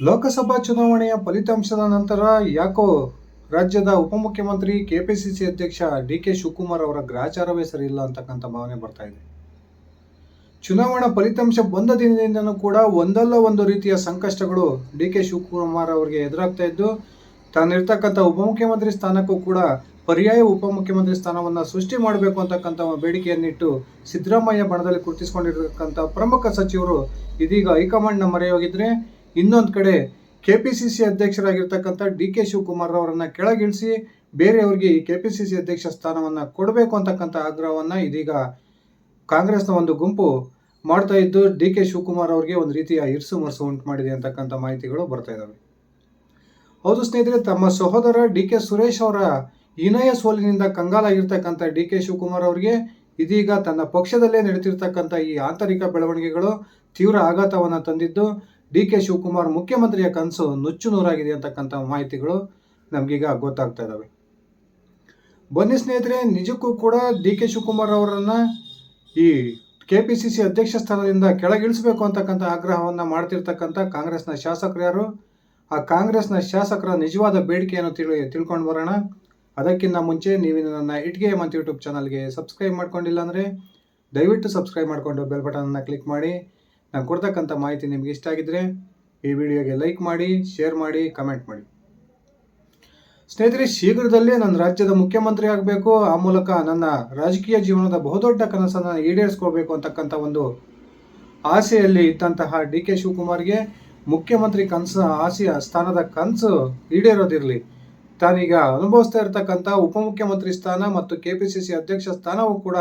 ಲೋಕಸಭಾ ಚುನಾವಣೆಯ ಫಲಿತಾಂಶದ ನಂತರ ಯಾಕೋ ರಾಜ್ಯದ ಉಪಮುಖ್ಯಮಂತ್ರಿ ಕೆಪಿಸಿಸಿ ಅಧ್ಯಕ್ಷ ಡಿ ಕೆ ಶಿವಕುಮಾರ್ ಅವರ ಗ್ರಾಚಾರವೇ ಸರಿಯಿಲ್ಲ ಅಂತಕ್ಕಂಥ ಭಾವನೆ ಬರ್ತಾ ಇದೆ. ಚುನಾವಣಾ ಫಲಿತಾಂಶ ಬಂದ ದಿನದಿಂದನೂ ಕೂಡ ಒಂದಲ್ಲ ಒಂದು ರೀತಿಯ ಸಂಕಷ್ಟಗಳು ಡಿ ಕೆ ಶಿವಕುಮಾರ್ ಅವರಿಗೆ ಎದುರಾಗ್ತಾ ಇದ್ದು, ತಾನಿರ್ತಕ್ಕಂಥ ಉಪಮುಖ್ಯಮಂತ್ರಿ ಸ್ಥಾನಕ್ಕೂ ಕೂಡ ಪರ್ಯಾಯ ಉಪಮುಖ್ಯಮಂತ್ರಿ ಸ್ಥಾನವನ್ನು ಸೃಷ್ಟಿ ಮಾಡಬೇಕು ಅಂತಕ್ಕಂಥ ಬೇಡಿಕೆಯನ್ನಿಟ್ಟು ಸಿದ್ದರಾಮಯ್ಯ ಬಣದಲ್ಲಿ ಗುರುತಿಸಿಕೊಂಡಿರತಕ್ಕಂಥ ಪ್ರಮುಖ ಸಚಿವರು ಇದೀಗ ಹೈಕಮಾಂಡ್ನ ಮೊರೆ ಹೋಗಿದ್ರೆ ಇನ್ನೊಂದು ಕಡೆ ಕೆ ಪಿ ಸಿ ಸಿ ಅಧ್ಯಕ್ಷರಾಗಿರ್ತಕ್ಕಂಥ ಡಿ ಕೆ ಶಿವಕುಮಾರ್ ಅವರನ್ನು ಕೆಳಗಿಳಿಸಿ ಬೇರೆಯವ್ರಿಗೆ ಈ ಕೆ ಪಿ ಸಿ ಸಿ ಅಧ್ಯಕ್ಷ ಸ್ಥಾನವನ್ನು ಕೊಡಬೇಕು ಅಂತಕ್ಕಂಥ ಆಗ್ರಹವನ್ನು ಇದೀಗ ಕಾಂಗ್ರೆಸ್ನ ಒಂದು ಗುಂಪು ಮಾಡ್ತಾ ಇದ್ದು ಡಿ ಕೆ ಶಿವಕುಮಾರ್ ಅವರಿಗೆ ಒಂದು ರೀತಿಯ ಇರ್ಸು ಮರ್ಸು ಉಂಟು ಮಾಡಿದೆ ಅಂತಕ್ಕಂಥ ಮಾಹಿತಿಗಳು ಬರ್ತಾ ಇದ್ದಾವೆ ಹೌದು ಸ್ನೇಹಿತರೆ, ತಮ್ಮ ಸಹೋದರ ಡಿ ಕೆ ಸುರೇಶ್ ಅವರ ಹಿನಯ ಸೋಲಿನಿಂದ ಕಂಗಾಲಾಗಿರ್ತಕ್ಕಂಥ ಡಿ ಕೆ ಶಿವಕುಮಾರ್ ಅವರಿಗೆ ಇದೀಗ ತನ್ನ ಪಕ್ಷದಲ್ಲೇ ನಡೆತಿರ್ತಕ್ಕಂಥ ಈ ಆಂತರಿಕ ಬೆಳವಣಿಗೆಗಳು ತೀವ್ರ ಆಘಾತವನ್ನು ತಂದಿದ್ದು ಡಿ ಕೆ ಶಿವಕುಮಾರ್ ಮುಖ್ಯಮಂತ್ರಿಯ ಕನಸು ನುಚ್ಚು ನೂರಾಗಿದೆ ಅಂತಕ್ಕಂಥ ಮಾಹಿತಿಗಳು ನಮಗೀಗ ಗೊತ್ತಾಗ್ತಾ ಇದ್ದಾವೆ ಬನ್ನಿ ಸ್ನೇಹಿತರೆ, ನಿಜಕ್ಕೂ ಕೂಡ ಡಿ ಕೆ ಶಿವಕುಮಾರ್ ಅವರನ್ನು ಈ ಕೆ ಪಿ ಸಿ ಸಿ ಅಧ್ಯಕ್ಷ ಸ್ಥಾನದಿಂದ ಕೆಳಗಿಳಿಸಬೇಕು ಅಂತಕ್ಕಂಥ ಆಗ್ರಹವನ್ನು ಮಾಡ್ತಿರ್ತಕ್ಕಂಥ ಕಾಂಗ್ರೆಸ್ನ ಶಾಸಕರು ಯಾರು? ಆ ಕಾಂಗ್ರೆಸ್ನ ಶಾಸಕರ ನಿಜವಾದ ಬೇಡಿಕೆಯನ್ನು ತಿಳಿ, ತಿಳ್ಕೊಂಡು ಬರೋಣ. ಅದಕ್ಕಿಂತ ಮುಂಚೆ ನೀವು ನನ್ನ ಇಟ್ಗೆ ಮತ್ತು ಯೂಟ್ಯೂಬ್ ಚಾನಲ್ಗೆ ಸಬ್ಸ್ಕ್ರೈಬ್ ಮಾಡ್ಕೊಂಡಿಲ್ಲ ಅಂದರೆ ದಯವಿಟ್ಟು ಸಬ್ಸ್ಕ್ರೈಬ್ ಮಾಡಿಕೊಂಡು ಬೆಲ್ ಬಟನನ್ನು ಕ್ಲಿಕ್ ಮಾಡಿ. ನಾನು ಕೊಡ್ತಕ್ಕಂಥ ಮಾಹಿತಿ ನಿಮಗೆ ಇಷ್ಟ ಆಗಿದ್ದರೆ ಈ ವಿಡಿಯೋಗೆ ಲೈಕ್ ಮಾಡಿ, ಶೇರ್ ಮಾಡಿ, ಕಮೆಂಟ್ ಮಾಡಿ. ಸ್ನೇಹಿತರೆ, ಶೀಘ್ರದಲ್ಲೇ ನನ್ನ ರಾಜ್ಯದ ಮುಖ್ಯಮಂತ್ರಿ ಆಗಬೇಕು. ಆ ಮೂಲಕ ನನ್ನ ರಾಜಕೀಯ ಜೀವನದ ಬಹುದೊಡ್ಡ ಕನಸನ್ನು ಈಡೇರಿಸ್ಕೋಬೇಕು ಅಂತಕ್ಕಂಥ ಒಂದು ಆಸೆಯಲ್ಲಿ ಇದ್ದಂತಹ ಡಿ ಕೆ ಶಿವಕುಮಾರ್ಗೆ ಮುಖ್ಯಮಂತ್ರಿ ಕನಸು ಆಸೆಯ ಸ್ಥಾನದ ಕನಸು ಈಡೇರೋದಿರಲಿ. ತಾನೀಗ ಅನುಭವಿಸ್ತಾ ಇರತಕ್ಕಂಥ ಉಪಮುಖ್ಯಮಂತ್ರಿ ಸ್ಥಾನ ಮತ್ತು ಕೆ ಪಿ ಸಿ ಸಿ ಅಧ್ಯಕ್ಷ ಸ್ಥಾನವೂ ಕೂಡ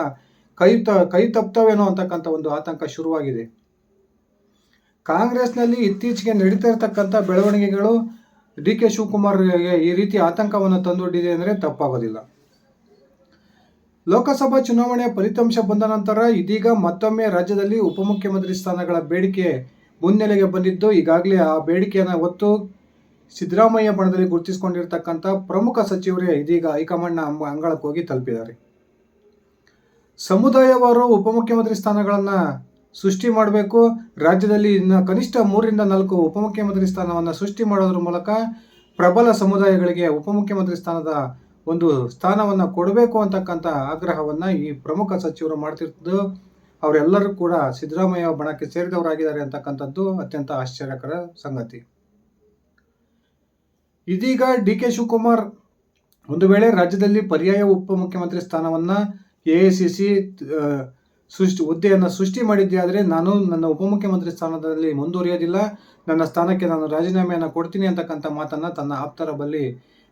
ಕೈ ತ ಕೈ ತಪ್ತವೇನೋ ಅಂತಕ್ಕಂಥ ಒಂದು ಆತಂಕ ಶುರುವಾಗಿದೆ. ಕಾಂಗ್ರೆಸ್ನಲ್ಲಿ ಇತ್ತೀಚೆಗೆ ನಡೀತಾ ಇರತಕ್ಕಂಥ ಬೆಳವಣಿಗೆಗಳು ಡಿ ಕೆ ಶಿವಕುಮಾರ್ಗೆ ಈ ರೀತಿ ಆತಂಕವನ್ನು ತಂದೊಡ್ಡಿದೆ ಅಂದರೆ ತಪ್ಪಾಗೋದಿಲ್ಲ. ಲೋಕಸಭಾ ಚುನಾವಣೆಯ ಫಲಿತಾಂಶ ಬಂದ ನಂತರ ಇದೀಗ ಮತ್ತೊಮ್ಮೆ ರಾಜ್ಯದಲ್ಲಿ ಉಪಮುಖ್ಯಮಂತ್ರಿ ಸ್ಥಾನಗಳ ಬೇಡಿಕೆ ಮುನ್ನೆಲೆಗೆ ಬಂದಿದ್ದು, ಈಗಾಗಲೇ ಆ ಬೇಡಿಕೆಯನ್ನು ಹೊತ್ತು ಸಿದ್ದರಾಮಯ್ಯ ಬಣದಲ್ಲಿ ಗುರುತಿಸಿಕೊಂಡಿರ್ತಕ್ಕಂಥ ಪ್ರಮುಖ ಸಚಿವರೇ ಇದೀಗ ಹೈಕಮಾಂಡ್ನ ಅಂಗ- ಅಂಗಳಕ್ಕೆ ಹೋಗಿ ತಲುಪಿದ್ದಾರೆ. ಸಮುದಾಯವಾರು ಉಪಮುಖ್ಯಮಂತ್ರಿ ಸ್ಥಾನಗಳನ್ನು ಸೃಷ್ಟಿ ಮಾಡಬೇಕು. ರಾಜ್ಯದಲ್ಲಿ ಇನ್ನು ಕನಿಷ್ಠ ಮೂರರಿಂದ ನಾಲ್ಕು ಉಪಮುಖ್ಯಮಂತ್ರಿ ಸ್ಥಾನವನ್ನು ಸೃಷ್ಟಿ ಮಾಡೋದ್ರ ಮೂಲಕ ಪ್ರಬಲ ಸಮುದಾಯಗಳಿಗೆ ಉಪಮುಖ್ಯಮಂತ್ರಿ ಸ್ಥಾನದ ಒಂದು ಸ್ಥಾನವನ್ನು ಕೊಡಬೇಕು ಅಂತಕ್ಕಂಥ ಆಗ್ರಹವನ್ನು ಈ ಪ್ರಮುಖ ಸಚಿವರು ಮಾಡ್ತಿದ್ದು ಅವರೆಲ್ಲರೂ ಕೂಡ ಸಿದ್ದರಾಮಯ್ಯ ಬಣಕ್ಕೆ ಸೇರಿದವರಾಗಿದ್ದಾರೆ ಅಂತಕ್ಕಂಥದ್ದು ಅತ್ಯಂತ ಆಶ್ಚರ್ಯಕರ ಸಂಗತಿ. ಇದೀಗ ಡಿ ಕೆ ಶಿವಕುಮಾರ್ ಒಂದು ವೇಳೆ ರಾಜ್ಯದಲ್ಲಿ ಪರ್ಯಾಯ ಉಪಮುಖ್ಯಮಂತ್ರಿ ಸ್ಥಾನವನ್ನು ಎ ಐ ಸಿ ಸಿ ಸೃಷ್ಟಿ, ಹುದ್ದೆಯನ್ನು ಸೃಷ್ಟಿ ಮಾಡಿದ್ದೆ ಆದರೆ ನಾನು ನನ್ನ ಉಪಮುಖ್ಯಮಂತ್ರಿ ಸ್ಥಾನದಲ್ಲಿ ಮುಂದುವರಿಯೋದಿಲ್ಲ. ನನ್ನ ಸ್ಥಾನಕ್ಕೆ ನಾನು ರಾಜೀನಾಮೆಯನ್ನು ಕೊಡ್ತೀನಿ ಅಂತಕ್ಕಂಥ ಮಾತನ್ನು ತನ್ನ ಆಪ್ತರ ಬಳಿ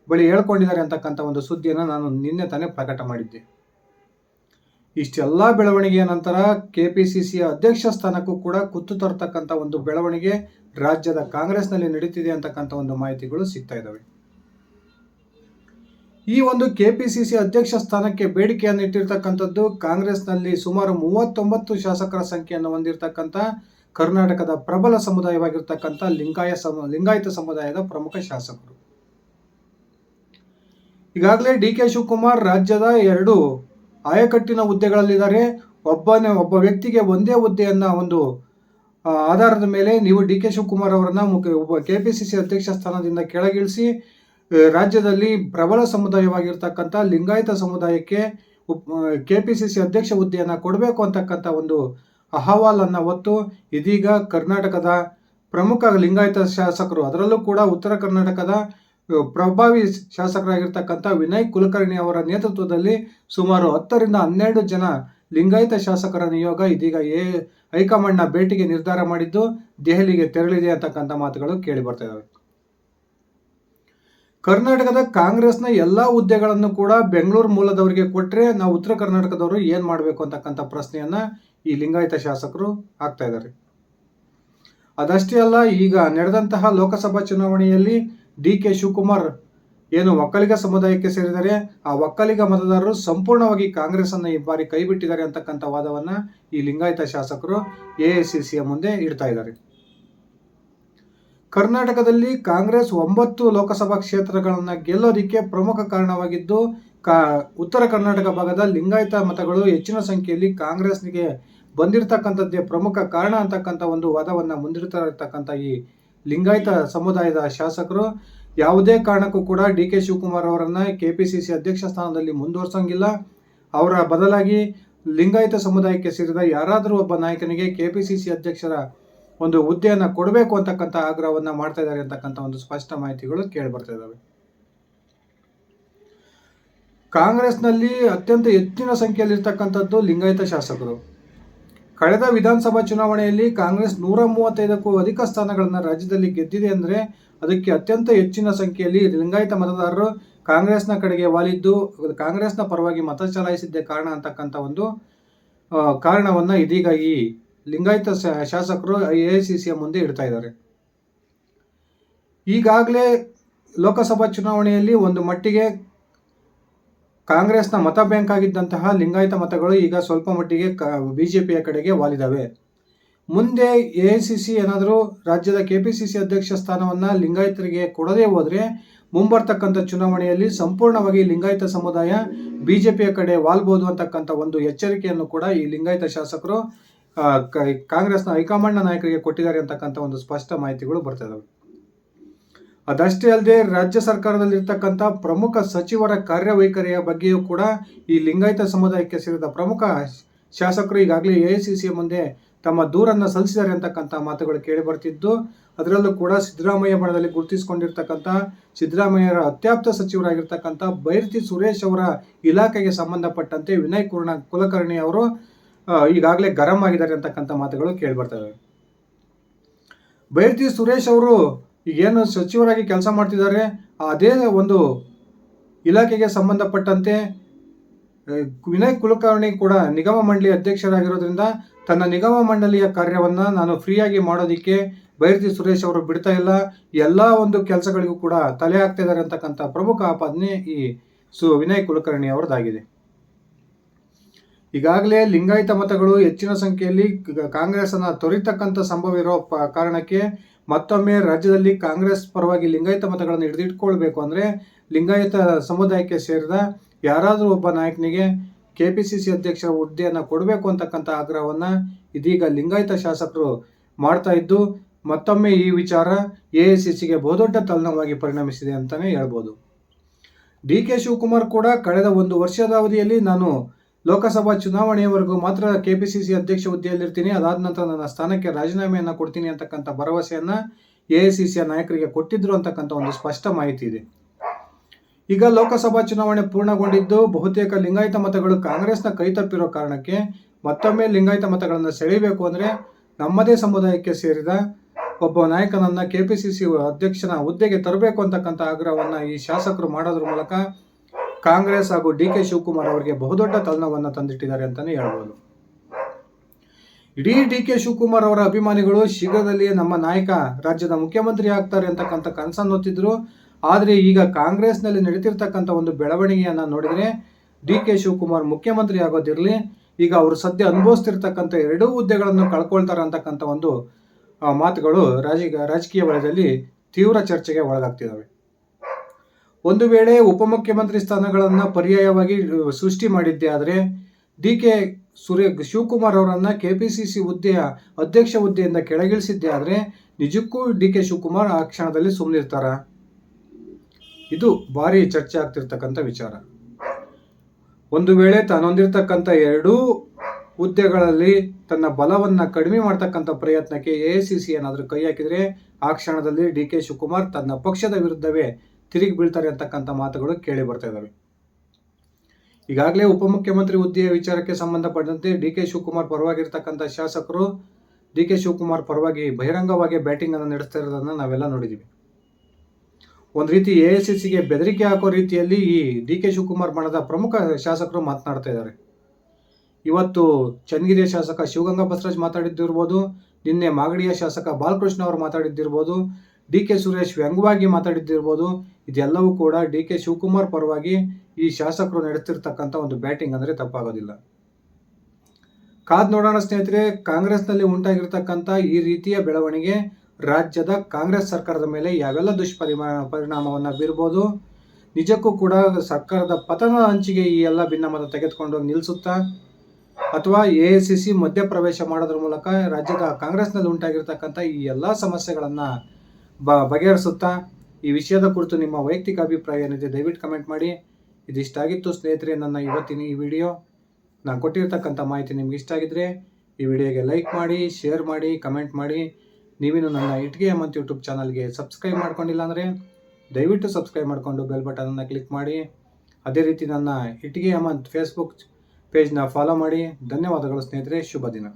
ಬಳಿ ಹೇಳ್ಕೊಂಡಿದ್ದಾರೆ ಅಂತಕ್ಕಂಥ ಒಂದು ಸುದ್ದಿಯನ್ನು ನಾನು ನಿನ್ನೆ ತಾನೇ ಪ್ರಕಟ ಮಾಡಿದ್ದೆ. ಇಷ್ಟೆಲ್ಲ ಬೆಳವಣಿಗೆಯ ನಂತರ ಕೆ ಪಿ ಸಿ ಸಿಯ ಅಧ್ಯಕ್ಷ ಸ್ಥಾನಕ್ಕೂ ಕೂಡ ಕುತ್ತು ತರತಕ್ಕಂಥ ಒಂದು ಬೆಳವಣಿಗೆ ರಾಜ್ಯದ ಕಾಂಗ್ರೆಸ್ನಲ್ಲಿ ನಡೀತಿದೆ ಅಂತಕ್ಕಂಥ ಒಂದು ಮಾಹಿತಿಗಳು ಸಿಗ್ತಾ ಇದ್ದಾವೆ. ಈ ಒಂದು ಕೆ ಪಿ ಸಿ ಸಿ ಅಧ್ಯಕ್ಷ ಸ್ಥಾನಕ್ಕೆ ಬೇಡಿಕೆಯನ್ನು ಇಟ್ಟಿರ್ತಕ್ಕಂಥದ್ದು ಕಾಂಗ್ರೆಸ್ನಲ್ಲಿ ಸುಮಾರು ಮೂವತ್ತೊಂಬತ್ತು ಶಾಸಕರ ಸಂಖ್ಯೆಯನ್ನು ಹೊಂದಿರತಕ್ಕಂಥ ಕರ್ನಾಟಕದ ಪ್ರಬಲ ಸಮುದಾಯವಾಗಿರ್ತಕ್ಕಂಥ ಲಿಂಗಾಯ ಸಮ, ಲಿಂಗಾಯತ ಸಮುದಾಯದ ಪ್ರಮುಖ ಶಾಸಕರು. ಈಗಾಗಲೇ ಡಿ ಕೆ ಶಿವಕುಮಾರ್ ರಾಜ್ಯದ ಎರಡು ಆಯಕಟ್ಟಿನ ಹುದ್ದೆಗಳಲ್ಲಿದ್ದಾರೆ. ಒಬ್ಬನೇ, ಒಬ್ಬ ವ್ಯಕ್ತಿಗೆ ಒಂದೇ ಹುದ್ದೆಯನ್ನು ಒಂದು ಆಧಾರದ ಮೇಲೆ ನೀವು ಡಿ ಕೆ ಶಿವಕುಮಾರ್ ಅವರನ್ನು ಮುಖ್ಯ, ಒಬ್ಬ ಕೆ ಪಿ ಸಿ ಸಿ ಅಧ್ಯಕ್ಷ ಸ್ಥಾನದಿಂದ ಕೆಳಗಿಳಿಸಿ ರಾಜ್ಯದಲ್ಲಿ ಪ್ರಬಲ ಸಮುದಾಯವಾಗಿರ್ತಕ್ಕಂಥ ಲಿಂಗಾಯತ ಸಮುದಾಯಕ್ಕೆ ಕೆ ಪಿ ಸಿ ಸಿ ಅಧ್ಯಕ್ಷ ಹುದ್ದೆಯನ್ನು ಕೊಡಬೇಕು ಅಂತಕ್ಕಂಥ ಒಂದು ಅಹವಾಲನ್ನು ಹೊತ್ತು ಇದೀಗ ಕರ್ನಾಟಕದ ಪ್ರಮುಖ ಲಿಂಗಾಯತ ಶಾಸಕರು, ಅದರಲ್ಲೂ ಕೂಡ ಉತ್ತರ ಕರ್ನಾಟಕದ ಪ್ರಭಾವಿ ಶಾಸಕರಾಗಿರ್ತಕ್ಕಂಥ ವಿನಯ್ ಕುಲಕರ್ಣಿ ಅವರ ನೇತೃತ್ವದಲ್ಲಿ ಸುಮಾರು ಹತ್ತರಿಂದ ಹನ್ನೆರಡು ಜನ ಲಿಂಗಾಯತ ಶಾಸಕರ ನಿಯೋಗ ಇದೀಗ ಎ ಹೈಕಮಾಂಡ್ನ ಭೇಟಿಗೆ ನಿರ್ಧಾರ ಮಾಡಿದ್ದು ದೆಹಲಿಗೆ ತೆರಳಿದೆ ಅಂತಕ್ಕಂಥ ಮಾತುಗಳು ಕೇಳಿ ಬರ್ತಾ ಇದ್ದಾವೆ ಕರ್ನಾಟಕದ ಕಾಂಗ್ರೆಸ್ನ ಎಲ್ಲ ಹುದ್ದೆಗಳನ್ನು ಕೂಡ ಬೆಂಗಳೂರು ಮೂಲದವರಿಗೆ ಕೊಟ್ಟರೆ ನಾವು ಉತ್ತರ ಕರ್ನಾಟಕದವರು ಏನು ಮಾಡಬೇಕು ಅಂತಕ್ಕಂಥ ಪ್ರಶ್ನೆಯನ್ನು ಈ ಲಿಂಗಾಯತ ಶಾಸಕರು ಹಾಕ್ತಾ ಇದ್ದಾರೆ. ಅದಷ್ಟೇ ಅಲ್ಲ, ಈಗ ನಡೆದಂತಹ ಲೋಕಸಭಾ ಚುನಾವಣೆಯಲ್ಲಿ ಡಿ ಕೆ ಶಿವಕುಮಾರ್ ಏನು ಒಕ್ಕಲಿಗ ಸಮುದಾಯಕ್ಕೆ ಸೇರಿದರೆ ಆ ಒಕ್ಕಲಿಗ ಮತದಾರರು ಸಂಪೂರ್ಣವಾಗಿ ಕಾಂಗ್ರೆಸ್ ಅನ್ನು ಈ ಬಾರಿ ಕೈಬಿಟ್ಟಿದ್ದಾರೆ ಅಂತಕ್ಕಂಥ ವಾದವನ್ನ ಈ ಲಿಂಗಾಯತ ಶಾಸಕರು ಎ ಮುಂದೆ ಇಡ್ತಾ ಇದ್ದಾರೆ. ಕರ್ನಾಟಕದಲ್ಲಿ ಕಾಂಗ್ರೆಸ್ ಒಂಬತ್ತು ಲೋಕಸಭಾ ಕ್ಷೇತ್ರಗಳನ್ನು ಗೆಲ್ಲೋದಿಕ್ಕೆ ಪ್ರಮುಖ ಕಾರಣವಾಗಿದ್ದು, ಕಾ, ಉತ್ತರ ಕರ್ನಾಟಕ ಭಾಗದ ಲಿಂಗಾಯತ ಮತಗಳು ಹೆಚ್ಚಿನ ಸಂಖ್ಯೆಯಲ್ಲಿ ಕಾಂಗ್ರೆಸ್ನಿಗೆ ಬಂದಿರತಕ್ಕಂಥದ್ದೇ ಪ್ರಮುಖ ಕಾರಣ ಅಂತಕ್ಕಂಥ ಒಂದು ವಾದವನ್ನು ಮುಂದಿಡ್ತಾ ಇರ್ತಕ್ಕಂಥ ಈ ಲಿಂಗಾಯತ ಸಮುದಾಯದ ಶಾಸಕರು. ಯಾವುದೇ ಕಾರಣಕ್ಕೂ ಕೂಡ ಡಿ ಕೆ ಶಿವಕುಮಾರ್ ಅವರನ್ನ ಕೆಪಿಸಿಸಿ ಅಧ್ಯಕ್ಷ ಸ್ಥಾನದಲ್ಲಿ ಮುಂದುವರ್ಸಂಗಿಲ್ಲ. ಅವರ ಬದಲಾಗಿ ಲಿಂಗಾಯತ ಸಮುದಾಯಕ್ಕೆ ಸೇರಿದ ಯಾರಾದರೂ ಒಬ್ಬ ನಾಯಕನಿಗೆ ಕೆಪಿಸಿಸಿ ಅಧ್ಯಕ್ಷರ ಒಂದು ಹುದ್ದೆಯನ್ನು ಕೊಡಬೇಕು ಅಂತಕ್ಕಂಥ ಆಗ್ರಹವನ್ನು ಮಾಡ್ತಾ ಇದ್ದಾರೆ ಅಂತಕ್ಕಂಥ ಒಂದು ಸ್ಪಷ್ಟ ಮಾಹಿತಿಗಳು ಕೇಳಿ ಬರ್ತಾ ಇದ್ದಾವೆ ಕಾಂಗ್ರೆಸ್ನಲ್ಲಿ ಅತ್ಯಂತ ಹೆಚ್ಚಿನ ಸಂಖ್ಯೆಯಲ್ಲಿ ಇರ್ತಕ್ಕಂಥದ್ದು ಲಿಂಗಾಯತ ಶಾಸಕರು. ಕಳೆದ ವಿಧಾನಸಭಾ ಚುನಾವಣೆಯಲ್ಲಿ ಕಾಂಗ್ರೆಸ್ ನೂರ ಮೂವತ್ತೈದಕ್ಕೂ ಅಧಿಕ ಸ್ಥಾನಗಳನ್ನು ರಾಜ್ಯದಲ್ಲಿ ಗೆದ್ದಿದೆ ಅಂದರೆ ಅದಕ್ಕೆ ಅತ್ಯಂತ ಹೆಚ್ಚಿನ ಸಂಖ್ಯೆಯಲ್ಲಿ ಲಿಂಗಾಯತ ಮತದಾರರು ಕಾಂಗ್ರೆಸ್ನ ಕಡೆಗೆ ವಾಲಿದ್ದು, ಕಾಂಗ್ರೆಸ್ನ ಪರವಾಗಿ ಮತ ಚಲಾಯಿಸಿದ್ದೇ ಕಾರಣ ಅಂತಕ್ಕಂಥ ಒಂದು ಕಾರಣವನ್ನ ಇದೀಗ ಈ ಲಿಂಗಾಯತ ಶಾಸಕರು ಎ ಐ ಸಿ ಸಿಯ ಮುಂದೆ ಇಡ್ತಾ ಇದ್ದಾರೆ. ಈಗಾಗಲೇ ಲೋಕಸಭಾ ಚುನಾವಣೆಯಲ್ಲಿ ಒಂದು ಮಟ್ಟಿಗೆ ಕಾಂಗ್ರೆಸ್ನ ಮತ ಬ್ಯಾಂಕ್ ಆಗಿದ್ದಂತಹ ಲಿಂಗಾಯತ ಮತಗಳು ಈಗ ಸ್ವಲ್ಪ ಮಟ್ಟಿಗೆ ಕ ಪಿಯ ಕಡೆಗೆ ವಾಲಿದಾವೆ. ಮುಂದೆ ಎ ಐ ಸಿ ಸಿ ಏನಾದರೂ ರಾಜ್ಯದ ಕೆ ಪಿ ಸಿ ಸಿ ಅಧ್ಯಕ್ಷ ಸ್ಥಾನವನ್ನು ಲಿಂಗಾಯತರಿಗೆ ಕೊಡದೇ ಹೋದರೆ ಮುಂಬರ್ತಕ್ಕಂಥ ಚುನಾವಣೆಯಲ್ಲಿ ಸಂಪೂರ್ಣವಾಗಿ ಲಿಂಗಾಯತ ಸಮುದಾಯ ಬಿಜೆಪಿಯ ಕಡೆ ವಾಲ್ಬೋದು ಅಂತಕ್ಕಂಥ ಒಂದು ಎಚ್ಚರಿಕೆಯನ್ನು ಕೂಡ ಈ ಲಿಂಗಾಯತ ಶಾಸಕರು ಕಾಂಗ್ರೆಸ್ನ ಹೈಕಮಾಂಡ್ನ ನಾಯಕರಿಗೆ ಕೊಟ್ಟಿದ್ದಾರೆ ಅಂತಕ್ಕಂಥ ಒಂದು ಸ್ಪಷ್ಟ ಮಾಹಿತಿಗಳು ಬರ್ತಾ ಇದಾವೆ. ಅದಷ್ಟೇ ಅಲ್ಲದೆ ರಾಜ್ಯ ಸರ್ಕಾರದಲ್ಲಿರ್ತಕ್ಕಂಥ ಪ್ರಮುಖ ಸಚಿವರ ಕಾರ್ಯವೈಖರಿಯ ಬಗ್ಗೆಯೂ ಕೂಡ ಈ ಲಿಂಗಾಯತ ಸಮುದಾಯಕ್ಕೆ ಸೇರಿದ ಪ್ರಮುಖ ಶಾಸಕರು ಈಗಾಗಲೇ ಎ ಸಿ ಮುಂದೆ ತಮ್ಮ ದೂರನ್ನು ಸಲ್ಲಿಸಿದ್ದಾರೆ ಅಂತಕ್ಕಂಥ ಮಾತುಗಳು ಕೇಳಿ ಬರ್ತಿದ್ದು. ಅದರಲ್ಲೂ ಕೂಡ ಸಿದ್ದರಾಮಯ್ಯ ಬಣದಲ್ಲಿ ಗುರುತಿಸಿಕೊಂಡಿರ್ತಕ್ಕಂಥ ಸಿದ್ದರಾಮಯ್ಯರ ಅತ್ಯಾಪ್ತ ಸಚಿವರಾಗಿರ್ತಕ್ಕಂಥ ಬೈರತಿ ಸುರೇಶ್ ಅವರ ಇಲಾಖೆಗೆ ಸಂಬಂಧಪಟ್ಟಂತೆ ವಿನಯ್ ಕುರ್ಣ ಕುಲಕರ್ಣಿ ಅವರು ಈಗಾಗಲೇ ಗರಂ ಆಗಿದ್ದಾರೆ ಅಂತಕ್ಕಂಥ ಮಾತುಗಳು ಕೇಳಿಬರ್ತವೆ. ಬೈರ್ತಿ ಸುರೇಶ್ ಅವರು ಈಗೇನು ಸಚಿವರಾಗಿ ಕೆಲಸ ಮಾಡ್ತಿದ್ದಾರೆ, ಅದೇ ಒಂದು ಇಲಾಖೆಗೆ ಸಂಬಂಧಪಟ್ಟಂತೆ ವಿನಯ್ ಕುಲಕರ್ಣಿ ಕೂಡ ನಿಗಮ ಮಂಡಳಿ ಅಧ್ಯಕ್ಷರಾಗಿರೋದ್ರಿಂದ ತನ್ನ ನಿಗಮ ಮಂಡಳಿಯ ಕಾರ್ಯವನ್ನು ನಾನು ಫ್ರೀಯಾಗಿ ಮಾಡೋದಕ್ಕೆ ಬೈರತಿ ಸುರೇಶ್ ಅವರು ಬಿಡ್ತಾ ಇಲ್ಲ. ಎಲ್ಲ ಒಂದು ಕೆಲಸಗಳಿಗೂ ಕೂಡ ತಲೆ ಹಾಕ್ತಾ ಇದ್ದಾರೆ ಅಂತಕ್ಕಂಥ ಪ್ರಮುಖ ಆಪಾದನೆ ಈ ಸು, ವಿನಯ್ ಕುಲಕರ್ಣಿ ಅವರದಾಗಿದೆ. ಈಗಾಗಲೇ ಲಿಂಗಾಯತ ಮತಗಳು ಹೆಚ್ಚಿನ ಸಂಖ್ಯೆಯಲ್ಲಿ ಕಾಂಗ್ರೆಸ್ನ ತೊರಿತಕ್ಕಂಥ ಸಂಭವ ಇರೋ ಕಾರಣಕ್ಕೆ ಮತ್ತೊಮ್ಮೆ ರಾಜ್ಯದಲ್ಲಿ ಕಾಂಗ್ರೆಸ್ ಪರವಾಗಿ ಲಿಂಗಾಯತ ಮತಗಳನ್ನು ಹಿಡಿದಿಟ್ಕೊಳ್ಬೇಕು ಅಂದರೆ ಲಿಂಗಾಯತ ಸಮುದಾಯಕ್ಕೆ ಸೇರಿದ ಯಾರಾದರೂ ಒಬ್ಬ ನಾಯಕನಿಗೆ ಕೆ ಪಿ ಸಿ ಸಿ ಅಧ್ಯಕ್ಷರ ಹುದ್ದೆಯನ್ನು ಕೊಡಬೇಕು ಅಂತಕ್ಕಂಥ ಆಗ್ರಹವನ್ನು ಇದೀಗ ಲಿಂಗಾಯತ ಶಾಸಕರು ಮಾಡ್ತಾ ಇದ್ದು, ಮತ್ತೊಮ್ಮೆ ಈ ವಿಚಾರ ಎ ಐ ಸಿ ಸಿಗೆ ಬಹುದೊಡ್ಡ ತಲೆನೋವಾಗಿ ಪರಿಣಮಿಸಿದೆ ಅಂತಲೇ ಹೇಳ್ಬೋದು. ಡಿ ಕೆ ಶಿವಕುಮಾರ್ ಕೂಡ ಕಳೆದ ಒಂದು ವರ್ಷದ ಅವಧಿಯಲ್ಲಿ ನಾನು ಲೋಕಸಭಾ ಚುನಾವಣೆಯವರೆಗೂ ಮಾತ್ರ ಕೆಪಿಸಿಸಿ ಅಧ್ಯಕ್ಷ ಹುದ್ದೆಯಲ್ಲಿರ್ತೀನಿ. ಅದಾದ ನಂತರ ನನ್ನ ಸ್ಥಾನಕ್ಕೆ ರಾಜೀನಾಮೆಯನ್ನು ಕೊಡ್ತೀನಿ ಅಂತಕ್ಕಂಥ ಭರವಸೆಯನ್ನ ಸಿಯ ನಾಯಕರಿಗೆ ಕೊಟ್ಟಿದ್ರು ಅಂತಕ್ಕಂಥ ಒಂದು ಸ್ಪಷ್ಟ ಮಾಹಿತಿ ಇದೆ. ಈಗ ಲೋಕಸಭಾ ಚುನಾವಣೆ ಪೂರ್ಣಗೊಂಡಿದ್ದು ಬಹುತೇಕ ಲಿಂಗಾಯತ ಮತಗಳು ಕಾಂಗ್ರೆಸ್ನ ಕೈ ತಪ್ಪಿರೋ ಕಾರಣಕ್ಕೆ ಮತ್ತೊಮ್ಮೆ ಲಿಂಗಾಯತ ಮತಗಳನ್ನು ಸೆಳೆಯಬೇಕು ಅಂದರೆ ನಮ್ಮದೇ ಸಮುದಾಯಕ್ಕೆ ಸೇರಿದ ಒಬ್ಬ ನಾಯಕನನ್ನ ಕೆಪಿಸಿಸಿ ಅಧ್ಯಕ್ಷನ ಹುದ್ದೆಗೆ ತರಬೇಕು ಅಂತಕ್ಕಂಥ ಆಗ್ರಹವನ್ನು ಈ ಶಾಸಕರು ಮಾಡೋದ್ರ ಮೂಲಕ ಕಾಂಗ್ರೆಸ್ ಹಾಗೂ ಡಿ ಕೆ ಶಿವಕುಮಾರ್ ಅವರಿಗೆ ಬಹುದೊಡ್ಡ ತಲ್ಲವನ್ನು ತಂದಿಟ್ಟಿದ್ದಾರೆ ಅಂತಾನೆ ಹೇಳ್ಬೋದು. ಇಡೀ ಡಿ ಕೆ ಶಿವಕುಮಾರ್ ಅವರ ಅಭಿಮಾನಿಗಳು ಶೀಘ್ರದಲ್ಲಿಯೇ ನಮ್ಮ ನಾಯಕ, ರಾಜ್ಯದ ಮುಖ್ಯಮಂತ್ರಿ ಆಗ್ತಾರೆ ಅಂತಕ್ಕಂಥ ಕನಸನ್ನು ಹೊತ್ತಿದ್ರು ಆದರೆ ಈಗ ಕಾಂಗ್ರೆಸ್ನಲ್ಲಿ ನಡೀತಿರ್ತಕ್ಕಂಥ ಒಂದು ಬೆಳವಣಿಗೆಯನ್ನು ನೋಡಿದರೆ ಡಿ ಕೆ ಶಿವಕುಮಾರ್ ಮುಖ್ಯಮಂತ್ರಿ ಆಗೋದಿರಲಿ, ಈಗ ಅವರು ಸದ್ಯ ಅನುಭವಿಸ್ತಿರ್ತಕ್ಕಂಥ ಎರಡೂ ಹುದ್ದೆಗಳನ್ನು ಕಳ್ಕೊಳ್ತಾರೆ ಅಂತಕ್ಕಂಥ ಒಂದು ಮಾತುಗಳು ರಾಜ, ರಾಜಕೀಯ ವಲಯದಲ್ಲಿ ತೀವ್ರ ಚರ್ಚೆಗೆ ಒಳಗಾಗ್ತಿದ್ದಾವೆ ಒಂದು ವೇಳೆ ಉಪಮುಖ್ಯಮಂತ್ರಿ ಸ್ಥಾನಗಳನ್ನು ಪರ್ಯಾಯವಾಗಿ ಸೃಷ್ಟಿ ಮಾಡಿದ್ದೆ ಆದರೆ, ಡಿ ಕೆ ಸುರೇ, ಶಿವಕುಮಾರ್ ಅವರನ್ನ ಕೆಪಿಸಿಸಿ ಹುದ್ದೆಯ ಅಧ್ಯಕ್ಷ ಹುದ್ದೆಯಿಂದ ಕೆಳಗಿಳಿಸಿದ್ದೆ ಆದರೆ, ನಿಜಕ್ಕೂ ಡಿ ಕೆ ಶಿವಕುಮಾರ್ ಆ ಕ್ಷಣದಲ್ಲಿ ಸುಮ್ಮನಿರ್ತಾರ ಇದು ಭಾರಿ ಚರ್ಚೆ ಆಗ್ತಿರ್ತಕ್ಕಂಥ ವಿಚಾರ. ಒಂದು ವೇಳೆ ತಾನು ಹೊಂದಿರತಕ್ಕಂಥ ಎರಡೂ ಹುದ್ದೆಗಳಲ್ಲಿ ತನ್ನ ಬಲವನ್ನ ಕಡಿಮೆ ಮಾಡ್ತಕ್ಕಂಥ ಪ್ರಯತ್ನಕ್ಕೆ ಎ ಸಿ ಸಿ ಏನಾದರೂ ಕೈ ಹಾಕಿದ್ರೆ, ಆ ಕ್ಷಣದಲ್ಲಿ ಡಿ ಕೆ ಶಿವಕುಮಾರ್ ತನ್ನ ಪಕ್ಷದ ವಿರುದ್ಧವೇ ತಿರುಗಿ ಬೀಳ್ತಾರೆ ಅಂತಕ್ಕಂಥ ಮಾತುಗಳು ಕೇಳಿ ಬರ್ತಾ ಇದ್ದಾವೆ. ಈಗಾಗಲೇ ಉಪಮುಖ್ಯಮಂತ್ರಿ ಹುದ್ದೆಯ ವಿಚಾರಕ್ಕೆ ಸಂಬಂಧಪಟ್ಟಂತೆ ಡಿ ಕೆ ಶಿವಕುಮಾರ್ ಪರವಾಗಿರ್ತಕ್ಕಂಥ ಶಾಸಕರು ಡಿ ಕೆ ಶಿವಕುಮಾರ್ ಪರವಾಗಿ ಬಹಿರಂಗವಾಗಿ ಬ್ಯಾಟಿಂಗ್ ಅನ್ನು ನಡೆಸ್ತಾ ಇರೋದನ್ನ ನಾವೆಲ್ಲ ನೋಡಿದ್ದೀವಿ ಒಂದು ರೀತಿ ಎ ಎಸ್ ಸಿಗೆ ಬೆದರಿಕೆ ಹಾಕೋ ರೀತಿಯಲ್ಲಿ ಈ ಡಿ ಕೆ ಶಿವಕುಮಾರ್ ಬಣದ ಪ್ರಮುಖ ಶಾಸಕರು ಮಾತನಾಡ್ತಾ ಇದ್ದಾರೆ. ಇವತ್ತು ಚನ್ನಗಿರಿಯ ಶಾಸಕ ಶಿವಗಂಗಾ ಬಸವರಾಜ್ ಮಾತಾಡಿದ್ದಿರ್ಬೋದು, ನಿನ್ನೆ ಮಾಗಡಿಯ ಶಾಸಕ ಬಾಲಕೃಷ್ಣ ಅವರು ಮಾತಾಡಿದ್ದಿರ್ಬೋದು ಡಿ ಕೆ ಸುರೇಶ್ ವ್ಯಂಗ್ಯವಾಗಿ ಮಾತಾಡಿದ್ದಿರ್ಬೋದು, ಇದೆಲ್ಲವೂ ಕೂಡ ಡಿ ಕೆ ಶಿವಕುಮಾರ್ ಪರವಾಗಿ ಈ ಶಾಸಕರು ನಡೆಸ್ತಿರ್ತಕ್ಕಂಥ ಒಂದು ಬ್ಯಾಟಿಂಗ್ ಅಂದರೆ ತಪ್ಪಾಗೋದಿಲ್ಲ. ಕಾದ್ ನೋಡೋಣ ಸ್ನೇಹಿತರೆ, ಕಾಂಗ್ರೆಸ್ನಲ್ಲಿ ಉಂಟಾಗಿರ್ತಕ್ಕಂಥ ಈ ರೀತಿಯ ಬೆಳವಣಿಗೆ ರಾಜ್ಯದ ಕಾಂಗ್ರೆಸ್ ಸರ್ಕಾರದ ಮೇಲೆ ಯಾವೆಲ್ಲ ದುಷ್ಪರಿಮಾ, ಪರಿಣಾಮವನ್ನು ಬೀರ್ಬೋದು, ನಿಜಕ್ಕೂ ಕೂಡ ಸರ್ಕಾರದ ಪತನ ಹಂಚಿಗೆ ಈ ಎಲ್ಲ ಭಿನ್ನಮತ ತೆಗೆದುಕೊಂಡು ನಿಲ್ಲಿಸುತ್ತಾ ಅಥವಾ ಎ ಐ ಸಿ ಸಿ ಮಧ್ಯಪ್ರವೇಶ ಮಾಡೋದ್ರ ಮೂಲಕ ರಾಜ್ಯದ ಕಾಂಗ್ರೆಸ್ನಲ್ಲಿ ಉಂಟಾಗಿರ್ತಕ್ಕಂಥ ಈ ಎಲ್ಲ ಸಮಸ್ಯೆಗಳನ್ನು ಬ ಬಗೆಹರಿಸುತ್ತಾ ಈ ವಿಷಯದ ಕುರಿತು ನಿಮ್ಮ ವೈಯಕ್ತಿಕ ಅಭಿಪ್ರಾಯ ಏನಿದೆ ದಯವಿಟ್ಟು ಕಮೆಂಟ್ ಮಾಡಿ. ಇದಿಷ್ಟಾಗಿತ್ತು ಸ್ನೇಹಿತರೆ ನನ್ನ ಇವತ್ತಿನ ಈ ವಿಡಿಯೋ. ನಾನು ಕೊಟ್ಟಿರತಕ್ಕಂಥ ಮಾಹಿತಿ ನಿಮ್ಗೆ ಇಷ್ಟ ಆಗಿದ್ರೆ ಈ ವಿಡಿಯೋಗೆ ಲೈಕ್ ಮಾಡಿ ಶೇರ್ ಮಾಡಿ ಕಮೆಂಟ್ ಮಾಡಿ. ನೀವಿನ ನನ್ನ ಇಟ್ಗೆ ಮತ್ತು ಯೂಟ್ಯೂಬ್ ಚಾನಲ್ಗೆ ಸಬ್ಸ್ಕ್ರೈಬ್ ಮಾಡ್ಕೊಂಡಿಲ್ಲ ಅಂದರೆ ದಯವಿಟ್ಟು ಸಬ್ಸ್ಕ್ರೈಬ್ ಮಾಡಿಕೊಂಡು ಬೆಲ್ ಬಟನನ್ನು ಕ್ಲಿಕ್ ಮಾಡಿ. ಅದೇ ರೀತಿ ನನ್ನ ಇಟ್ಗೆ ಅಮಂತ್ ಫೇಸ್ಬುಕ್ ಪೇಜ್ನ ಫಾಲೋ ಮಾಡಿ. ಧನ್ಯವಾದಗಳು ಸ್ನೇಹಿತರೆ, ಶುಭ ದಿನ.